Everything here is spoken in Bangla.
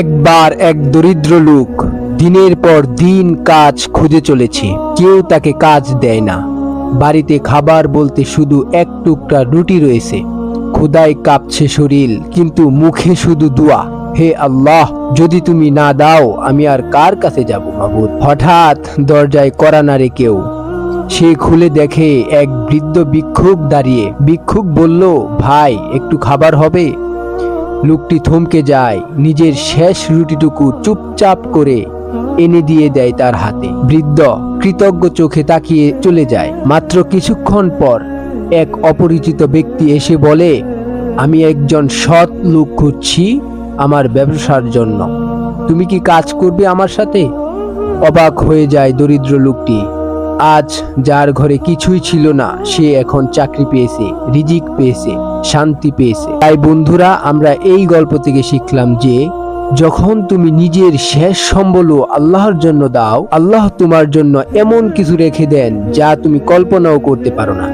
একবার এক দরিদ্র লোক দিনের পর দিন কাজ খুঁজে চলেছে। কেউ তাকে কাজ দেয় না। বাড়িতে খাবার বলতে শুধু এক টুকরা রুটি রয়েছে। ক্ষুদায় কাঁপছে শরীর, কিন্তু মুখে শুধু দোয়া। হে আল্লাহ, যদি তুমি না দাও, আমি আর কার কাছে যাব? মাবুদ, হঠাৎ দরজায় করা নারে কেউ সে খুলে দেখে এক বৃদ্ধ ভিক্ষুক দাঁড়িয়ে। ভিক্ষুক বলল, ভাই, একটু খাবার হবে? লোকটি থমকে যায়, নিজের শেষ রুটিটুকু চুপচাপ করে এনে দিয়ে দেয় তার হাতে। বৃদ্ধ কৃতজ্ঞ চোখে তাকিয়ে চলে যায়। মাত্র কিছুক্ষণ পর এক অপরিচিত ব্যক্তি এসে বলে, আমি একজন সৎ লোক খুঁজছি আমার ব্যবসার জন্য। তুমি কি কাজ করবে আমার সাথে? অবাক হয়ে যায় দরিদ্র লোকটি। আজ যার ঘরে কিছুই ছিল না, সে এখন চাকরি পেয়েছে, রিজিক পেয়েছে, শান্তি পেয়েছে। তাই বন্ধুরা, আমরা এই গল্প থেকে শিখলাম যে, যখন তুমি নিজের শেষ সম্বলও আল্লাহর জন্য দাও, আল্লাহ তোমার জন্য এমন কিছু রেখে দেন যা তুমি কল্পনাও করতে পারো না।